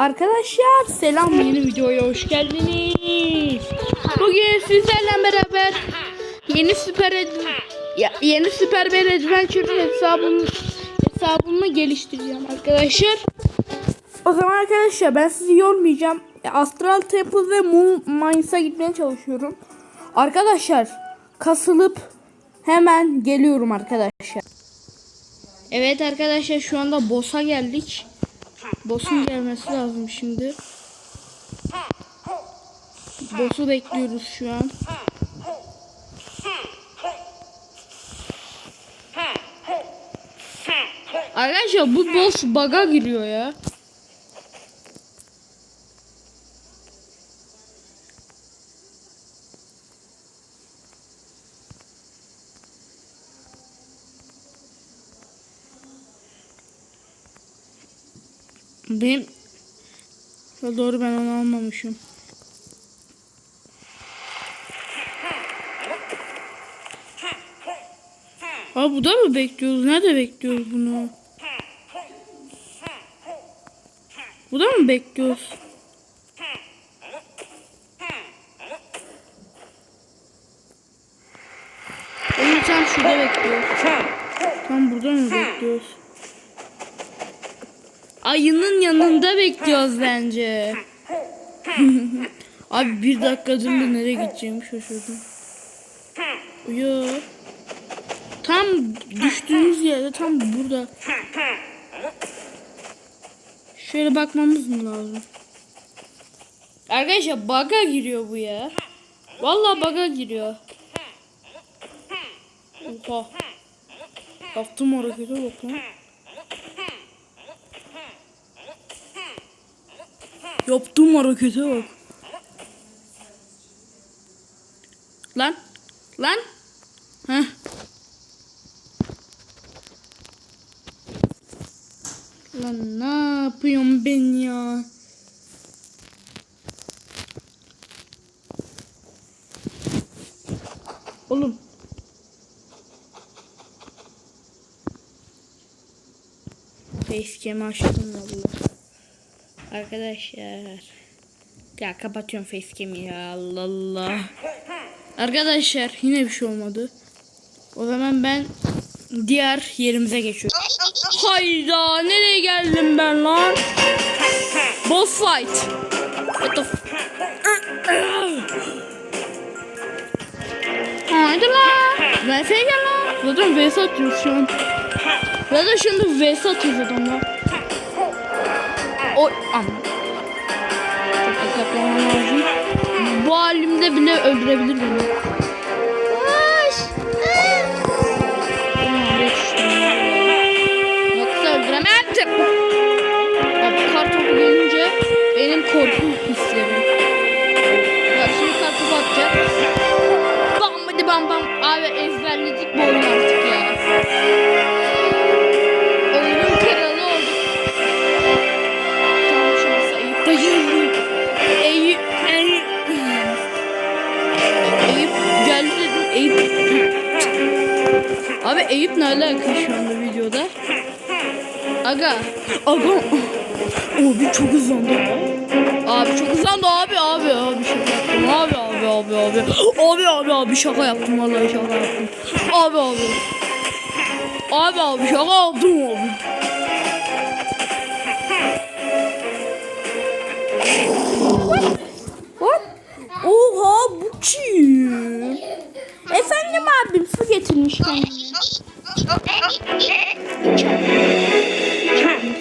Arkadaşlar selam yeni videoya hoş geldiniz. Bugün sizlerle beraber yeni süper yeni süper bir adventure hesabımı hesabımı geliştireceğim arkadaşlar. O zaman arkadaşlar ben sizi yormayacağım. Astral Temple ve Moon Mines'a gitmeye çalışıyorum. Arkadaşlar kasılıp hemen geliyorum arkadaşlar. Evet arkadaşlar şu anda boss'a geldik. Boss'un gelmesi lazım şimdi. Boss'u bekliyoruz şu an. Arkadaşlar bu boss bug'a giriyor ya. Benim Ya doğru ben onu almamışım. Aa bu da mı bekliyoruz? Nerede bekliyoruz bunu? Bu da mı bekliyoruz? Onu tam şurada bekliyoruz. Tam burada mı bekliyoruz? Ayının yanında bekliyoruz bence. Abi bir dakika dur nereye gideceğimi şaşırdım. Yo. Tam düştüğümüz yerde tam burada. Şöyle bakmamız mı lazım? Arkadaşlar bug'a giriyor bu ya. Vallahi bug'a giriyor. Oha. Yaptım harekete bak lan. Yaptığım harekete bak. Lan. Lan. Heh. Lan ne yapıyorum ben ya? Oğlum. Facecam'i açtım valla. Arkadaşlar. Ya kapatıyorum facecam'i ya Allah Allah. Arkadaşlar yine bir şey olmadı. O zaman ben diğer yerimize geçiyorum. Hayda nereye geldim ben lan? Boss fight. What the Haydi lan. VS'ye gel lan. Zaten VS atıyoruz şu an. Zaten şimdi VS atıyoruz adamlar. Olmam lazım. Bu halimde bile öldürebilir beni. Abi Eyüp ne alaka şu anda videoda? Aga. Aga. Abi çok hızlandı. Abi çok hızlandı abi abi abi şaka yaptım abi abi abi abi abi abi abi şaka yaptım vallahi şaka yaptım abi abi abi abi şaka yaptım abi? Oha bu kim? Efendim abim kendine.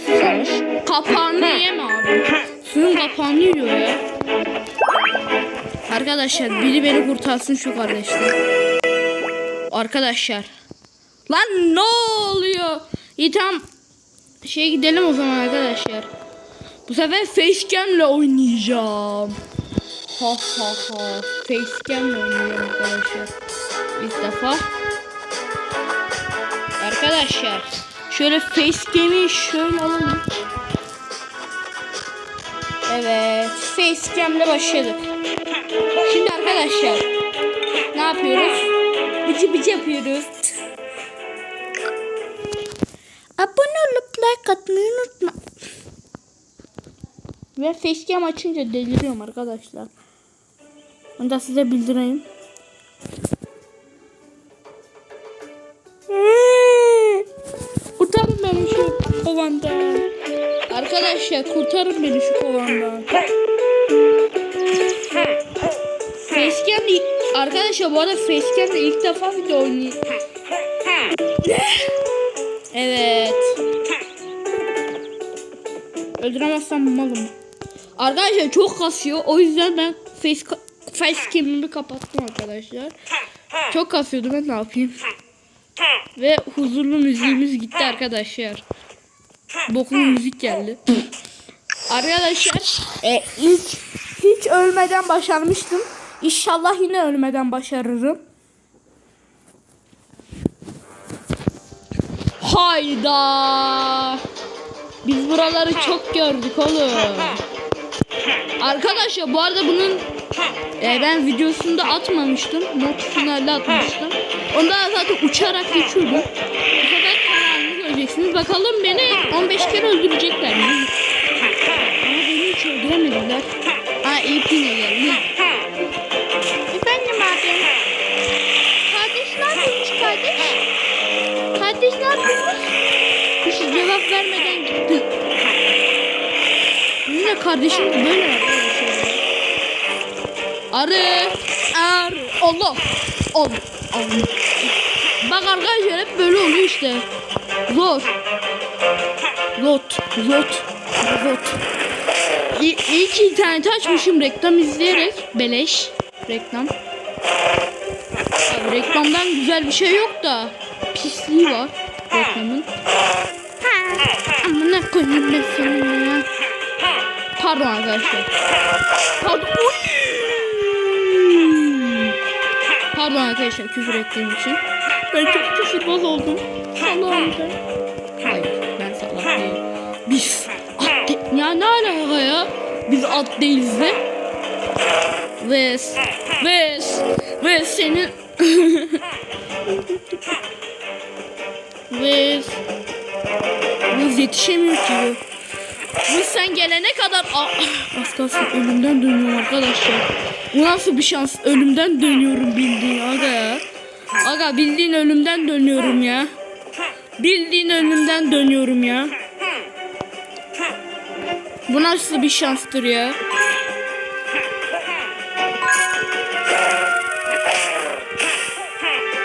Susamış. Kapağını yeme abi. Suyun kapağını yiyor ya. Arkadaşlar biri beni kurtarsın şu kardeşler. Arkadaşlar. Lan ne oluyor? İyi tamam. Şey gidelim o zaman arkadaşlar. Bu sefer facecam'le oynayacağım. Ha ha ha. Facecam'le oynayacağım arkadaşlar. İlk defa. Arkadaşlar. Şöyle facecam'i şöyle alalım. Evet. Facecam'le başladık. Şimdi arkadaşlar. Ne yapıyoruz? Bıcı bıcı yapıyoruz. Abone olup like atmayı unutma. Ve facecam açınca deliriyorum arkadaşlar. Onu da size bildireyim. Kurtarın beni şu kovandan. Arkadaşlar kurtarın beni şu kovandan. Facecam. Arkadaşlar bu arada Facecam'da ilk defa video oynuyor. Evet. Öldüremezsem malım. Arkadaşlar çok kasıyor. O yüzden ben face facecam'imi kapattım arkadaşlar. Çok kasıyordu ben ne yapayım. Ve huzurlu müziğimiz gitti arkadaşlar. Boklu müzik geldi. Arkadaşlar e, ilk hiç ölmeden başarmıştım. İnşallah yine ölmeden başarırım. Hayda. Biz buraları çok gördük oğlum. Arkadaşlar bu arada bunun e, ben videosunda atmamıştım. Not finalde atmıştım. Onda zaten uçarak geçiyordu. Bu sefer kanalını göreceksiniz. Bakalım beni 15 kere öldürecekler mi? Ama beni hiç öldüremediler. Aa ilk yine geldi. Efendim abi. Kardeş ne yapıyormuş kardeş? Kardeş ne yapıyormuş? Hiç cevap vermeden gitti. Yine kardeşim de böyle arkadaşlar. Arı. Arı. Allah. Allah. Bak arkadaşlar hep böyle oluyor işte. Zor. Lot. Lot. Lot. İyi, iyi ki interneti açmışım reklam izleyerek. Beleş. Reklam. Abi reklamdan güzel bir şey yok da. Pisliği var reklamın. Amına koyayım ben seni ya. Pardon arkadaşlar. Pardon. Uy! Pardon arkadaşlar küfür ettiğim için. Ben çok küfürbaz oldum. Salağım ben. Hayır ben salak değilim. Biz at de- ya ne alaka ya? Biz at değiliz de. Ve ve ve senin ve biz yetişemiyor ki. Biz sen gelene kadar az kalsın ölümden dönüyorum arkadaşlar. Bu nasıl bir şans? Ölümden dönüyorum bildiğin aga ya. Aga bildiğin ölümden dönüyorum ya. Bildiğin ölümden dönüyorum ya. Bu nasıl bir şanstır ya?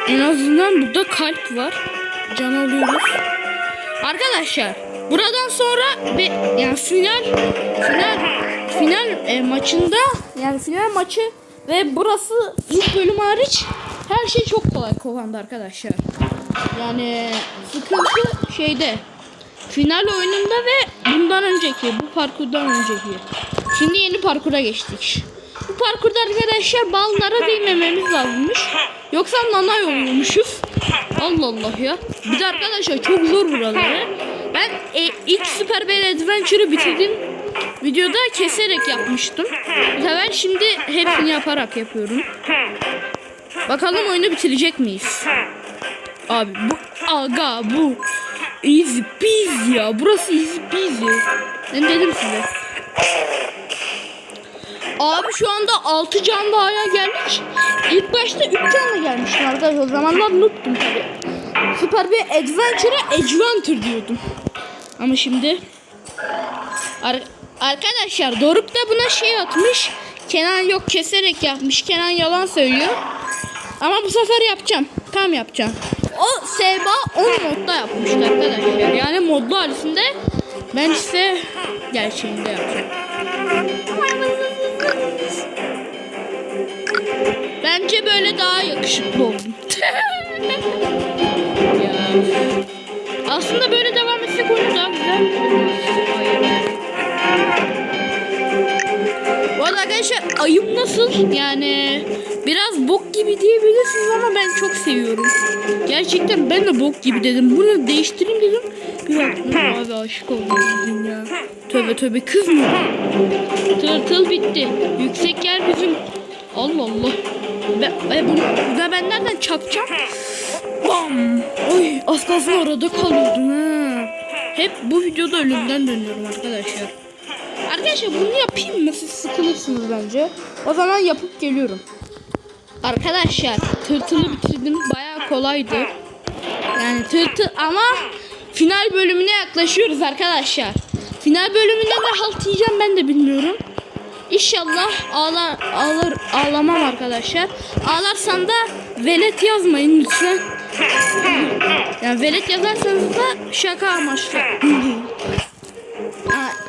En azından burada kalp var. Can alıyoruz. Arkadaşlar buradan sonra bir yani final final final e, maçında yani final maçı ve burası ilk bölüm hariç her şey çok kolay kovanda arkadaşlar. Yani sıkıntı şeyde final oyununda ve bundan önceki bu parkurdan önceki. Şimdi yeni parkura geçtik. Bu parkurda arkadaşlar ballara değmememiz lazımmış. Yoksa nana yolluyormuşuz. Allah Allah ya. Bir de arkadaşlar çok zor buraları. Ben e, ilk Super Bad Adventure'ı bitirdim. Videoda keserek yapmıştım. Sefer şimdi hepsini yaparak yapıyorum. Bakalım oyunu bitirecek miyiz? Abi bu aga bu easy peasy ya. Burası easy peasy. Ben dedim size. Abi şu anda 6 can daha gelmiş. İlk başta 3 canla gelmiştim arkadaşlar. O zamanlar unuttum tabi. Süper bir Adventure'a Adventure diyordum. Ama şimdi arkadaşlar Doruk da buna şey atmış. Kenan yok keserek yapmış. Kenan yalan söylüyor. Ama bu sefer yapacağım. Tam yapacağım. O Seba 10 modda yapmıştı arkadaşlar. Yani modlu halisinde ben ise gerçeğinde yapacağım. Bence böyle daha yakışıklı oldum. ya. Aslında böyle devam etsek oyun daha güzel. Arkadaşlar ayım nasıl? Yani biraz bok gibi diyebilirsiniz ama ben çok seviyorum. Gerçekten ben de bok gibi dedim. Bunu değiştireyim dedim. Bir baktım abi aşık oldum ya. Tövbe tövbe kız mı? Tırtıl bitti. Yüksek yer bizim. Allah Allah. Ve, ve bunu ve ben nereden çakacağım? Bam. Oy az kalsın orada kalıyordum ha. Hep bu videoda ölümden dönüyorum arkadaşlar. Arkadaşlar bunu yapayım mı? Siz sıkılırsınız bence. O zaman yapıp geliyorum. Arkadaşlar tırtılı bitirdim. Bayağı kolaydı. Yani tırtıl ama final bölümüne yaklaşıyoruz arkadaşlar. Final bölümünde ne halt yiyeceğim ben de bilmiyorum. İnşallah ağlar, ağlar, ağlamam arkadaşlar. Ağlarsam da velet yazmayın lütfen. Yani velet yazarsanız da şaka amaçlı.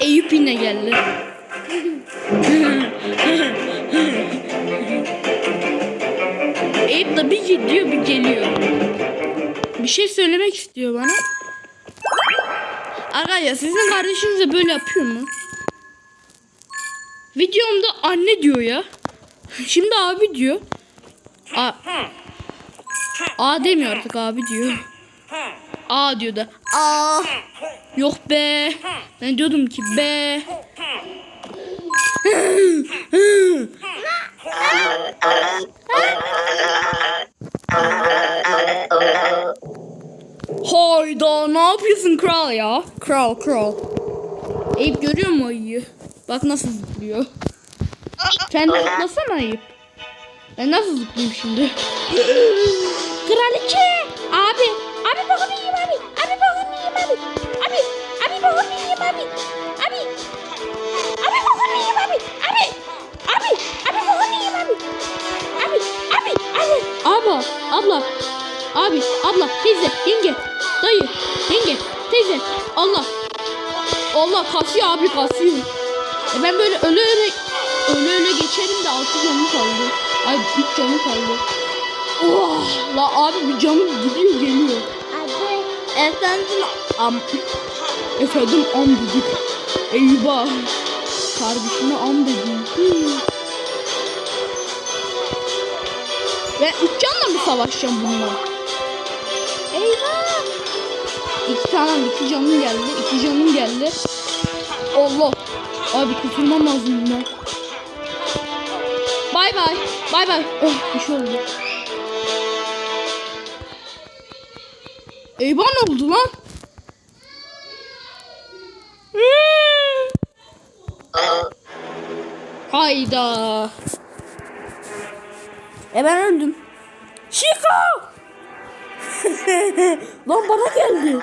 Eyüp yine geldi. Eyüp de bir gidiyor bir geliyor. Bir şey söylemek istiyor bana. Arkadaşlar sizin kardeşiniz de böyle yapıyor mu? Videomda anne diyor ya. Şimdi abi diyor. A, A demiyor artık abi diyor. A diyor da. A. Yok be. Ben diyordum ki be. Hayda ne yapıyorsun kral ya? Kral kral. Eyüp görüyor mu ayıyı? Bak nasıl zıplıyor. Sen de zıplasana ayıp. Ben nasıl zıplayayım şimdi? Kraliçe! Abi! Bakın iyiyim abi! Abi bakın iyiyim abi! Abi! Abi bakın iyiyim abi! Abi! Abi bakın iyiyim abi! Abi! Abi! Abi bakın iyiyim abi! Abi! Abi! Abi! Abla! Abla! Abi! Abla! Teyze! Yenge! Dayı! Yenge! Teyze! Allah! Allah kasıyor abi kasıyor. E ben böyle öyle öyle öyle öyle geçerim de altı canım kaldı. Ay üç canım kaldı. Oh, la abi bir canım gidiyor geliyor. Efendim am efendim am dedik. Eyvah. Kardeşime am dedim. Hmm. Ben üç canla mı savaşacağım bununla? eyvah. İki tane iki canım geldi. iki canım geldi. Allah. Abi kurtulmam lazım bundan. Bay bay. Bay bay. Oh bir şey oldu. Eyvah ne oldu lan? Hmm. Hayda. E ben öldüm. Şika! Lan bana geldi.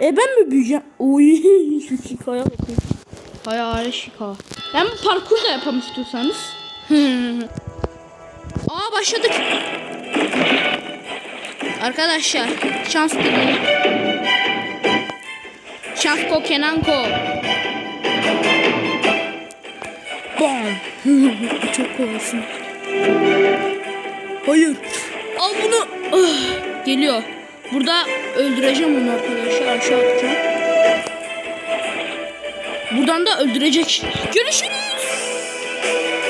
E ben mi büyüyeceğim? Oy şu şikaya bakın. Hayale şika. Ben parkur da yapalım istiyorsanız. Aa başladık. Arkadaşlar şans dileği. Şansko Kenanko. Bam. Çok kolasın. Hayır. Al bunu. Ah, Geliyor. Burada öldüreceğim onu arkadaşlar. Aşağı atacağım. Buradan da öldürecek. Görüşürüz.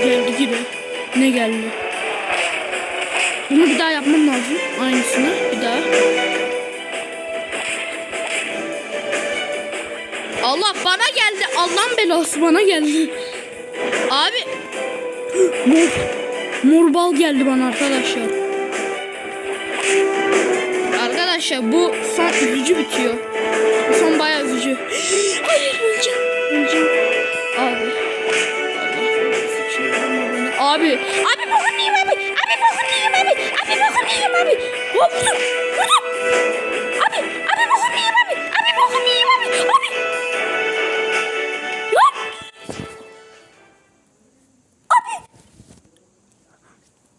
Geldi gibi. Ne geldi? Bunu bir daha yapmam lazım. Aynısını bir daha. Allah bana geldi. Allah'ın belası bana geldi. Abi. Mor. Mor bal geldi bana arkadaşlar. Arkadaşlar bu son üzücü bitiyor. Bu son bayağı üzücü. Hayır öleceğim. Öleceğim. Abi. Abi. Abi bakın iyiyim abi. Abi bokunu yiyeyim abi. Abi bokunu yiyeyim abi. Hop vurdum. Vurdum. Abi. Abi bokunu yiyeyim abi. Abi bokunu yiyeyim abi. Abi. Hop. Abi.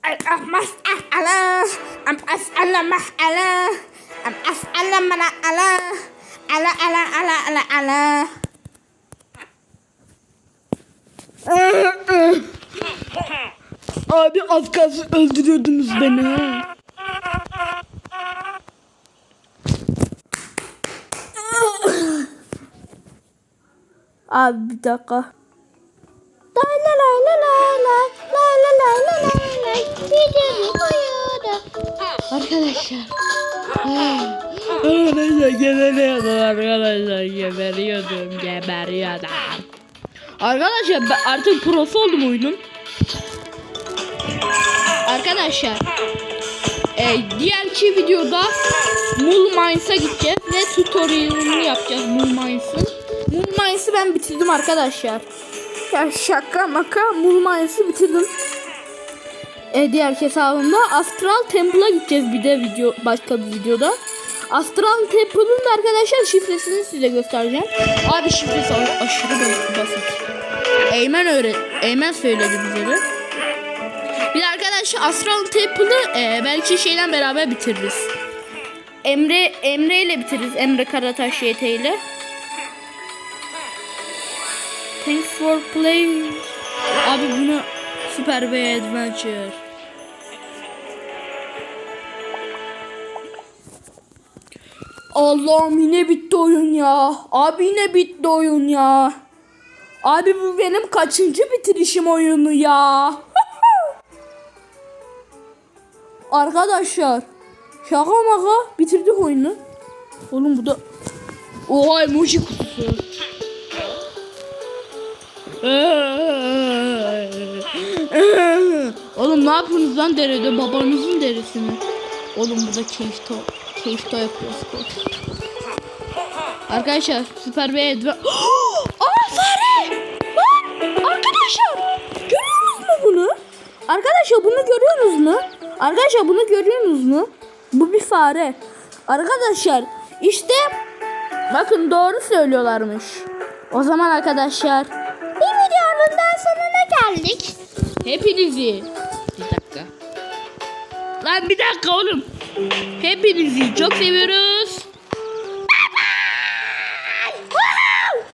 Allah mas'ala. Am as'ala mas'ala. Am as'ala mana ala. Ala ala ala ala ala. Ha ha. Abi az kalsın öldürüyordunuz beni ha. Abi bir dakika. La la la la la la la la la la la la Arkadaşlar. Arkadaşlar geberiyordum arkadaşlar geberiyordum geberiyordum. Arkadaşlar ben artık prosu oldum oyunun. Arkadaşlar e, diğerki videoda Mul Mines'a gideceğiz ve tutorial'ını yapacağız Mul Mines'ın. Mul Mines'ı ben bitirdim arkadaşlar. Ya şaka maka Moon Minds'ı bitirdim. E, diğer hesabımda Astral Temple'a gideceğiz bir de video başka bir videoda. Astral Temple'ın da arkadaşlar şifresini size göstereceğim. Abi şifresi aşırı bas- basit. Eymen öğret Eymen söyledi bize de. De arkadaşlar Astral Temple'ı e, belki şeyle beraber bitiririz. Emre Emre ile bitiririz. Emre Karataş YT ile. Thanks for playing. Abi bunu Super bir adventure. Allah'ım yine bitti oyun ya. Abi yine bitti oyun ya. Abi bu benim kaçıncı bitirişim oyunu ya. Arkadaşlar şaka maka bitirdik oyunu. Oğlum bu da Oha emoji kutusu. Oğlum ne yapıyorsunuz lan derede babanızın derisini? Oğlum burada keyif to keyif to yapıyoruz. Arkadaşlar süper bir adven... Aa fare! Lan arkadaşlar görüyorsunuz mu bunu? Arkadaşlar bunu görüyorsunuz mu? Arkadaşlar bunu görüyorsunuz mu? Bu bir fare. Arkadaşlar işte bakın doğru söylüyorlarmış. O zaman arkadaşlar bir videonun sonuna geldik. Hepinizi bir dakika. Lan bir dakika oğlum. Hepinizi çok seviyorum.